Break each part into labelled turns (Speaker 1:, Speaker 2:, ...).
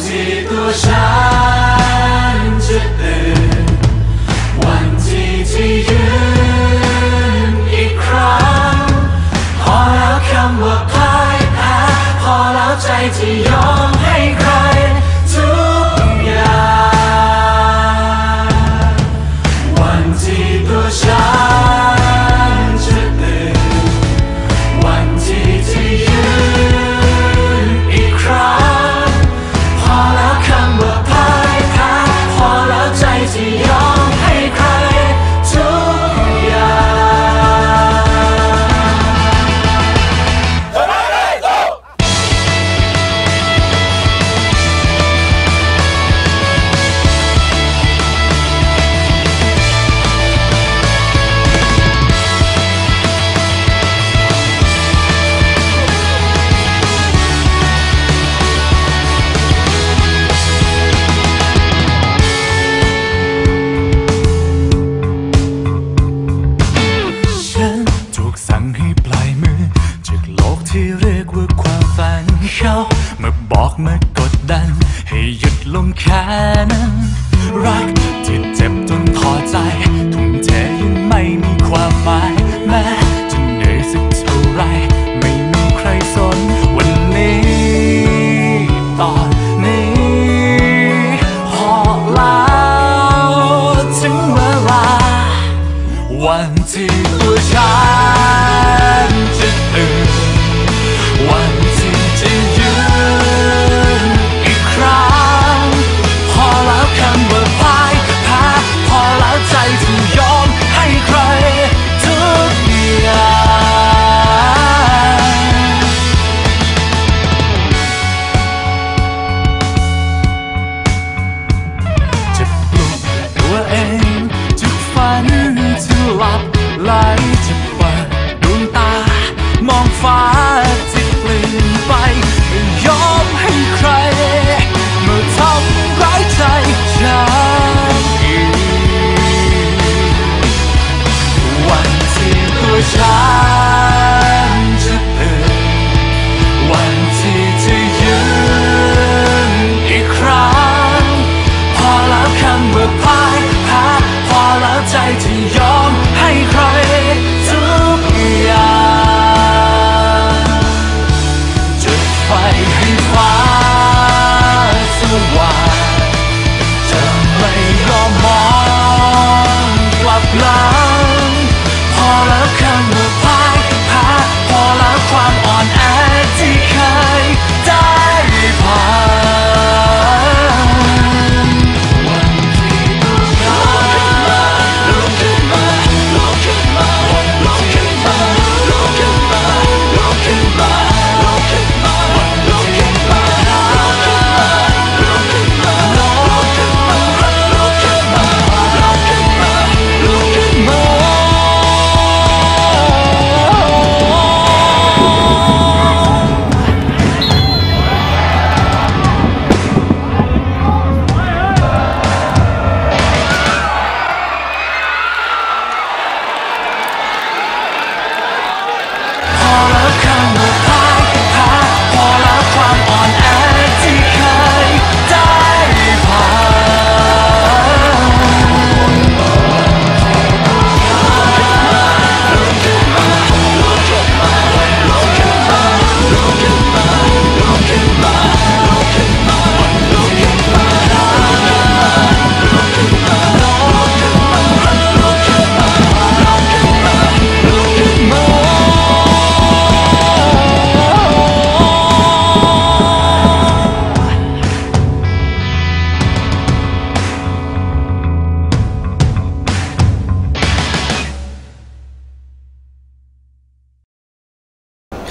Speaker 1: ที่ตัวฉันจะตื่นวันที่ที่ยืนอีกครั้ง พอแล้วคำว่าพ่ายแพ้พอแล้วใจที่ยอม 再紧咬。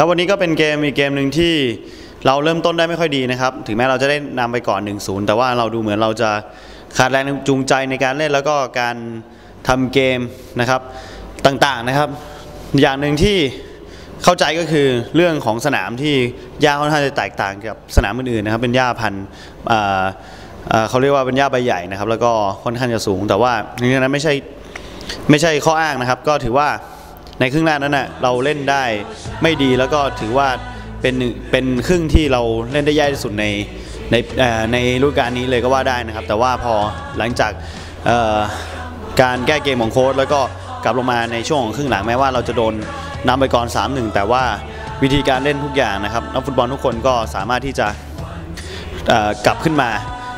Speaker 1: ครั
Speaker 2: บวันนี้ก็เป็นเกมอี
Speaker 3: กเกมหนึ่งที่เราเริ่มต้นได้ไม่ค่อยดีนะครับ ถึงแม้เราจะได้นำไปก่อน 1-0 แต่ว่าเราดูเหมือนเราจะขาดแรงจูงใจในการเล่นแล้วก็การทำเกมนะครับต่างๆนะครับ อย่างหนึ่งที่เข้าใจก็คือเรื่องของสนามที่หญ้าค่อนข้างจะแตกต่างกับสนามอื่นๆนะครับ เป็นหญ้าพันธุ์เขาเรียกว่าเป็นหญ้าใบใหญ่นะครับ แล้วก็ค่อนข้างจะสูง แต่ว่าในนั้นไม่ใช่ไม่ใช่ข้ออ้างนะครับ ก็ถือว่า ในครึ่งแรกนั้นนะ่ะเราเล่นได้ไม่ดีแล้วก็ถือว่าเป็นเป็นครึ่งที่เราเล่นได้แย่ที่สุดในในในฤดูกาลนี้เลยก็ว่าได้นะครับ แต่ว่าพอหลังจากการแก้เกมของโค้ชแล้วก็กลับลงมาในช่วงของครึ่งหลังแม้ว่าเราจะโดนนำไปก่อน 3-1 แต่ว่าวิธีการเล่นทุกอย่างนะครับนักฟุตบอลทุกคนก็สามารถที่จะกลับขึ้นมา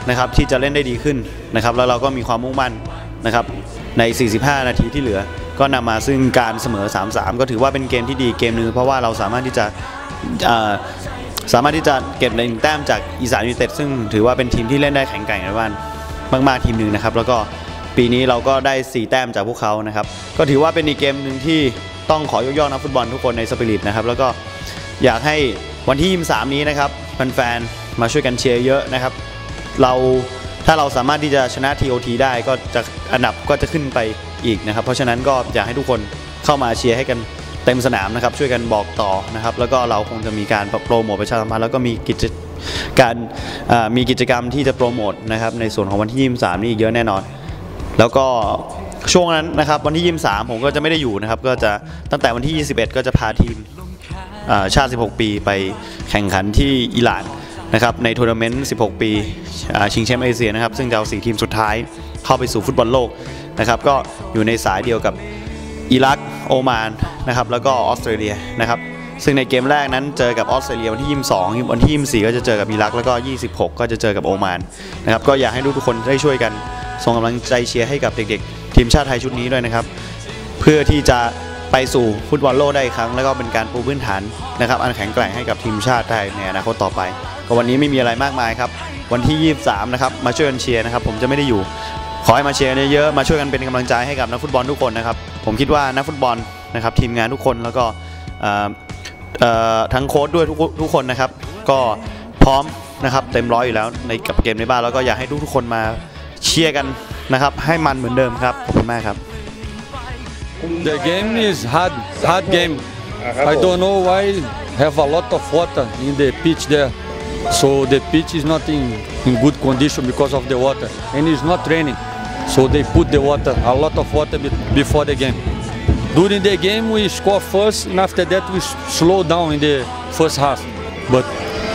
Speaker 3: นะครับที่จะเล่นได้ดีขึ้นนะครับแล้วเราก็มีความมุ่งมั่นนะครับใน 45 นาทีที่เหลือ ก็นำมาซึ่งการเสมอ 3-3 ก็ถือว่าเป็นเกมที่ดีเกมหนึงเพราะว่าเราสามารถที่จะสามารถที่จะเก็บหนึ่งแต้มจากอีสานยูไนเต็ดซึ่งถือว่าเป็นทีมที่เล่นได้แข็งแกร่งในบ้านมากๆทีมหนึ่งนะครับ แล้วก็ปีนี้เราก็ได้ 4 แต้มจากพวกเขานะครับ ก็ถือว่าเป็นอีกเกมหนึ่งที่ต้องขอยกย่องนักฟุตบอลทุกคนในสปิริตนะครับ แล้วก็อยากให้วันที่ 23 นี้นะครับแฟนๆมาช่วยกันเชียร์เยอะนะครับ เราถ้าเราสามารถที่จะชนะ TOT ได้ก็จะอันดับก็จะขึ้นไป อีกนะครับ เพราะฉะนั้นก็อยากให้ทุกคนเข้ามาเชียร์ให้กันเต็มสนามนะครับ ช่วยกันบอกต่อนะครับ แล้วก็เราคงจะมีการโปรโมทประชาสัมพันธ์แล้วก็มีกิจการมีกิจกรรมที่จะโปรโมทนะครับในส่วนของวันที่ 23 นี่อีกเยอะแน่นอน แล้วก็ช่วงนั้นนะครับวันที่ 23 ผมก็จะไม่ได้อยู่นะครับ ก็จะตั้งแต่วันที่ 21 ก็จะพาทีมชาติ 16 ปีไปแข่งขันที่อิหร่านนะครับในทัวร์นาเมนต์ 16 ปีชิงแชมป์เอเชียนะครับซึ่งจะเอา4ทีมสุดท้ายเข้าไปสู่ฟุตบอลโลก นะครับก็อยู่ในสายเดียวกับอิรักโอมานนะครับแล้วก็ออสเตรเลียนะครับซึ่งในเกมแรกนั้นเจอกับออสเตรเลียวันที่ 22 วันที่ 24 ก็จะเจอกับอิรักแล้วก็ 26 ก็จะเจอกับโอมานนะครับก็อยากให้ทุกๆคนได้ช่วยกันส่งกำลังใจเชียร์ให้กับเด็กๆ ทีมชาติไทยชุดนี้ด้วยนะครับ เพื่อที่จะไปสู่ฟุตบอลโลกได้อีกครั้ง แล้วก็เป็นการปูพื้นฐานนะครับอันแข็งแกร่งให้กับทีมชาติไทยในอนาคตต่อไป ก็วันนี้ไม่มีอะไรมากมายครับ วันที่ 23 นะครับมาช่วยกันเชียร์นะครับผมจะไม่ได้อยู่ ขอให้มาเชียร์เยอะๆมาช่วยกันเป็นกำลังใจให้กับนักฟุตบอลทุกคนนะครับ ผมคิดว่านักฟุตบอลนะครับทีมงานทุกคนแล้วก็ทั้งโค้ชด้วยทุกทุกคนนะครับ ก็พร้อมนะครับเต็มร้อยอยู่แล้วในกับเกมในบ้านแล้วก็อยากให้ทุกๆคนมาเชียร์กันนะครับให้มันเหมือนเดิมครับขอบคุณมากครับ
Speaker 4: The game is hard, hard game. I don't know why have a lot of water in the pitch there. So the pitch is not in, in good condition because of the water and it's not raining. So they put the water, a lot of water before the game. During the game we score first and after that we slow down in the first half. But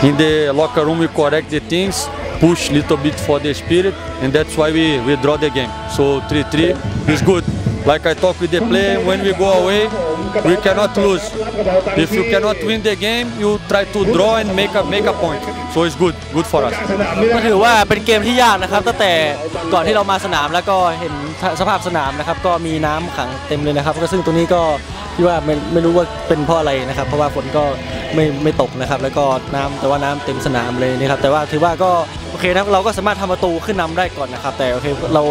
Speaker 4: in the locker room we correct the things, push little bit for the spirit and that's why we, we draw the game. So 3-3 is good. Like I talk with the player, when we go away, we cannot lose. If you cannot win the game, you try to draw and make a make a point. So it's good, good for us.
Speaker 5: ก็ถือว่าเป็นเกมที่ยากนะครับตั้งแต่ก่อนที่เรามาสนามแล้วก็เห็นสภาพสนามนะครับ ก็มีน้ำขังเต็มเลยนะครับก็ซึ่งตรงนี้ก็ที่ว่าไม่ไม่รู้ว่าเป็นเพราะอะไรนะครับ เพราะว่าฝนก็ไม่ไม่ตกนะครับ แล้วก็น้ำแต่ว่าน้ำเต็มสนามเลยนะครับ แต่ว่าถือว่าก็โอเคนะเราก็สามารถทำประตูขึ้นนำได้ก่อนนะครับ แต่โอเคเรา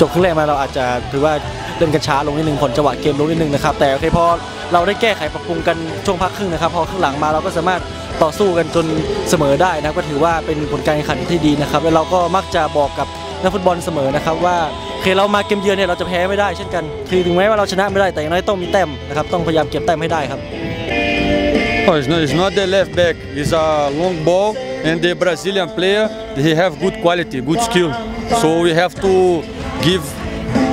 Speaker 5: จบครึ่งแรกมาเราอาจจะถือว่า เล่นกันช้าลงนิดนึงผลจังหวะเกมลงนิดนึงนะครับแต่โอเคพอเราได้แก้ไขปรับปรุงกันช่วงพักครึ่งนะครับพอครึ่งหลังมาเราก็สามารถต่อสู้กันจนเสมอได้นะก็ถือว่าเป็นผลการแข่งขันที่ดีนะครับแล้วเราก็มักจะบอกกับนักฟุตบอลเสมอนะครับว่าเคเรามาเกมเยือนเนี่ยเราจะแพ้ไม่ได้เช่นกัน คือถึงแม้ว่าเราชนะไม่ได้แต่อย่างน้อยต้องมีแต้มนะครับต้องพยายามเก็บแต้มให้ได้ครับ
Speaker 4: No, it's not, it's not the left back. It's a long ball, and the Brazilian player he have good quality, good skill. So we have to give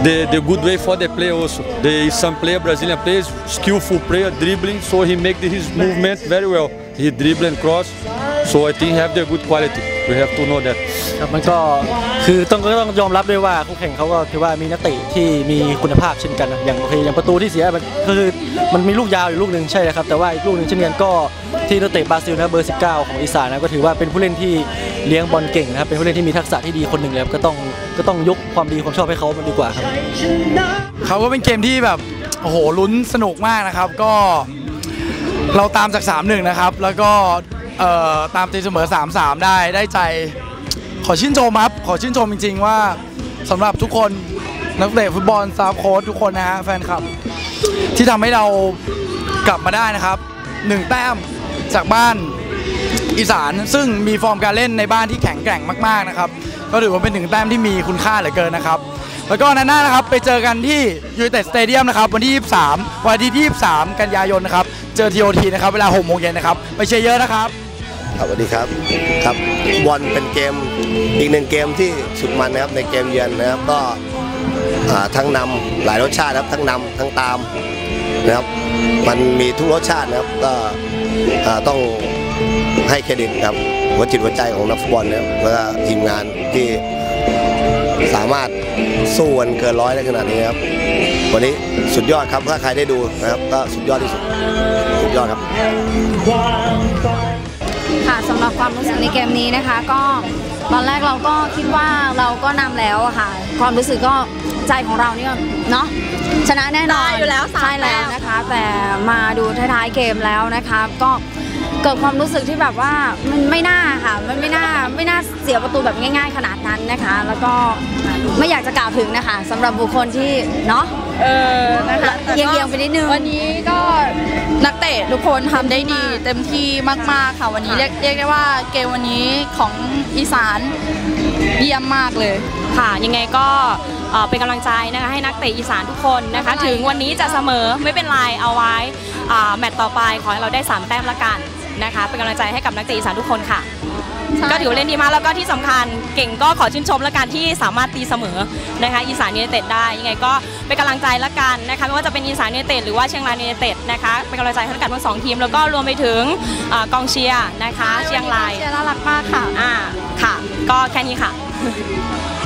Speaker 4: the, the good way for the play also. The some player, Brazilian players, skillful player, dribbling, so he make his movement very well. He dribble and cross. So I think he have the good quality. We have to know that.
Speaker 5: ครับมันก็คือต้องก็ต้องยอมรับด้วยว่าคู่แข่งเขาก็ถือว่ามีนักเตะที่มีคุณภาพเช่นกันนะอย่างโอเคอย่างประตูที่เสียมันก็คือมันมีลูกยาวอยู่ลูกหนึ่งใช่ครับแต่ว่าอีกลูกหนึ่งเช่นกันก็ ที่นักเตะบราซิลนะเบอร์ 19 ของอีสานนะก็ถือว่าเป็นผู้เล่นที่เลี้ยงบอลเก่งนะครับเป็นผู้เล่นที่มีทักษะที่ดีคนหนึ่งเลยครับก็ต้องก็ต้องยกความดีความชอบให้เขามันดีกว่าครับ
Speaker 6: เขาก็เป็นเกมที่แบบโอ้โหลุ้นสนุกมากนะครับ ก็เราตามจาก 3-1 นะครับ แล้วก็เอ่อตามตีเสมอ 3-3 ได้ได้ใจ ขอชื่นชมครับขอชื่นชมจริง ๆ ว่าสำหรับทุกคนนักเตะฟุตบอลซาฟโค้ชทุกคนนะฮะแฟนคลับ ที่ทำให้เรากลับมาได้นะครับหนึ่งแต้ม จากบ้านอีสานซึ่งมีฟอร์มการเล่นในบ้านที่แข็งแกร่งมากๆนะครับก็ถือว่าเป็นหนึ่งแต้มที่มีคุณค่าเหลือเกินนะครับ แล้วก็นัดหน้านะครับไปเจอกันที่ยูไนเต็ดสเตเดียมนะครับวันที่ 23 วันที่23 กันยายนนะครับเจอทีโอทีนะครับเวลา6โมงเย็นนะครับไปเชียร์เยอะนะครับ
Speaker 7: ครับสวัสดีครับครับบอลเป็นเกมอีกหนึ่งเกมที่สุดมันนะครับในเกมเยือนนะครับก็ทั้งนำหลายรสชาติครับทั้งนำทั้งตามนะครับมันมีทุกรสชาตินะครับก็ ต้องให้เครดิตครับหัวจิตหัวใจของนักฟุตบอลนะครับแล้วก็ทีมงานที่สามารถสู้กันเกินร้อยได้ขนาดนี้ครับ วันนี้สุดยอดครับถ้าใครได้ดูนะครับก็สุดยอดที่สุดสุดยอดครับ
Speaker 8: ค่ะสำหรับความรู้สึกในเกมนี้นะคะ ก็ตอนแรกเราก็คิดว่าเราก็นำแล้วค่ะ ความรู้สึกก็ ใจของเราเนี่ยเนาะชนะแน่นอน
Speaker 9: ได้อยู่แล้วสาม
Speaker 8: ใช่แล้ว
Speaker 9: แต้ม
Speaker 8: นะคะ แต่มาดูท้ายๆเกมแล้วนะคะ ก็เกิดความรู้สึกที่แบบว่ามันไม่น่าค่ะ มันไม่น่าไม่น่าเสียประตูแบบง่าย ๆ ขนาดนั้นนะคะ แล้วก็ไม่อยากจะกล่าวถึงนะคะสำหรับบุคคลที่เนาะ
Speaker 9: เออนะคะแต่
Speaker 8: เอี
Speaker 9: ก็
Speaker 8: ยงๆไปนิดนึง
Speaker 9: วันนี้ก็นักเตะทุกคนทำได้ดีเต็มที่มากๆค่ะวันนี้เรียกเรียกได้ว่าเกมวันนี้ของอีสาน เยี่ยมมากเลย
Speaker 10: ค่ะ ยังไงก็เอ่อเป็นกำลังใจนะคะให้นักเตะอีสานทุกคนนะคะ
Speaker 9: ไม่เป็นไร
Speaker 10: ถึงวันนี้จะเสมอไม่เป็นไรเอาไว้อ่าแมตต์ต่อไปขอให้เราได้3แต้มละกันนะคะ เป็นกำลังใจให้กับนักเตะอีสานทุกคนค่ะ ก็ถือว่าเล่นดีมากแล้วก็ที่สำคัญเก่งก็ขอชื่นชมละกันที่สามารถตีเสมอนะคะอีสานยูไนเต็ดได้ยังไงก็เป็นกำลังใจละกันนะคะไม่ว่าจะเป็นอีสานยูไนเต็ดหรือว่าเชียงรายยูไนเต็ดนะคะเป็นกำลังใจให้กันทั้งสองทีม แล้วก็รวมไปถึงอ่ากองเชียร์นะคะ เชียงราย
Speaker 9: เชียร์น่ารักมากค่ะ
Speaker 10: อ่าค่ะ ก็แค่นี้ค่ะ
Speaker 1: One